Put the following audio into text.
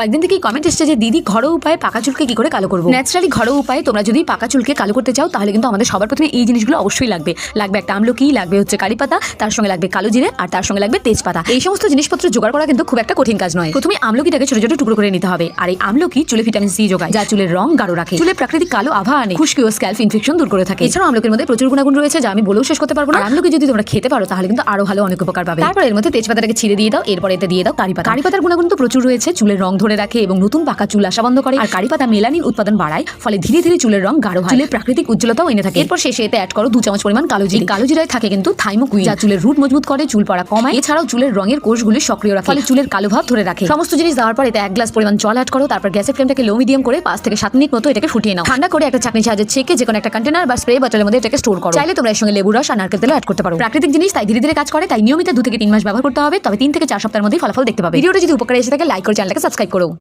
কয়েকদিন থেকেই কমেন্ট এসেছে যে, দিদি ঘরোয়া উপায়ে পাকা চুলকে কি করে কালো করব? ন্যাচারালি ঘরোয়া উপায়ে তোমরা যদি পাকা চুলকে কালো করতে চাও, তাহলে কিন্তু আমাদের সবার প্রথমে এই জিনিসগুলো অবশ্যই লাগবে। লাগবে একটা আমলকি, লাগবে হচ্ছে কারি পাতা, তার সঙ্গে লাগবে কালো জিরে, আর তার সঙ্গে লাগবে তেজপাতা। এই সমস্ত জিনিসপত্র জোগাড় করা কিন্তু খুব একটা কঠিন কাজ নয়। প্রথমে আমলকিটাকে ছোট ছোট টুকরো করে নিতে হবে, আর এই আমলকি চুলে ভিটামিন সি যোগায়, যা চুলের রং গাঢ় রাখে। চুলে প্রাকৃতিক কালো আভা আনে, খুশকি ও স্ক্যাল্প ইনফেকশন দূর করে থাকে। এছাড়াও আমলকির মধ্যে প্রচুর গুণাগুণ রয়েছে, যা আমি বলেও শেষ করতে পারব না। আমলকি যদি তোমরা খেতে পারো, তাহলে কিন্তু আরও ভালো অনেক উপকার পাবে। তারপর এর মধ্যে তেজপাতাটাকে ছিঁড়ে দিয়ে দাও, এরপর এতে দিয়ে দাও কারি পাতা। কারি পাতার গুণাগুণ তো প্রচুর রয়েছে, চুলের রং ধরে রাখে এবং নতুন পাকা চুল আসা বন্ধ করে। আর কারি পাতা মেলানিন উৎপাদন বাড়ায় ফলে ধীরে ধীরে চুলের রং গাঢ় হয়। চুলের প্রাকৃতিক উজ্জ্বলতাও এনে থাকে। এরপর শেষে এতে অ্যাড করো দু চামচ পরিমাণ কালো জিরে। কালো জিরায় থাকে কিন্তু থাইমোকুইন যা চুলের রুট মজবুত করে চুল পড়া কমায় এছাড়াও চুলের রঙের কোষগুলি সক্রিয় রাখে। ফলে চুলের কালো ভাব ধরে রাখে। সমস্ত জিনিস দেওয়ার পর এতে এক গ্লাস পরিমাণ জল অ্যাড করো তারপর গ্যাসের ফ্লেমটাকে লো মিডিয়াম করে পাঁচ থেকে সাত মিনিট মতো এটাকে ফুটিয়ে নাও। ঠান্ডা করে একটা চাকনি সাহায্যে ছেঁকে যে কোনো একটা কন্টেনার বা স্প্রে বটলের মধ্যে এটাকে স্টোর করো। চাইলে তোমরা এর সঙ্গে লেবু রস আর নারকেল তেলও অ্যাড করতে পারো। প্রাকৃতিক জিনিস তাই ধীরে ধীরে কাজ করে তাই নিয়মিত দু থেকে তিন মাস ব্যবহার করতে হবে। তবে তিন থেকে চার সপ্তাহের মধ্যেই ফলাফল দেখতে পাবে। ভিডিওটা যদি উপকারে এসে থাকে লাইক করে চ্যানেলটাকে সাবস্ক্রাইব করো। follow.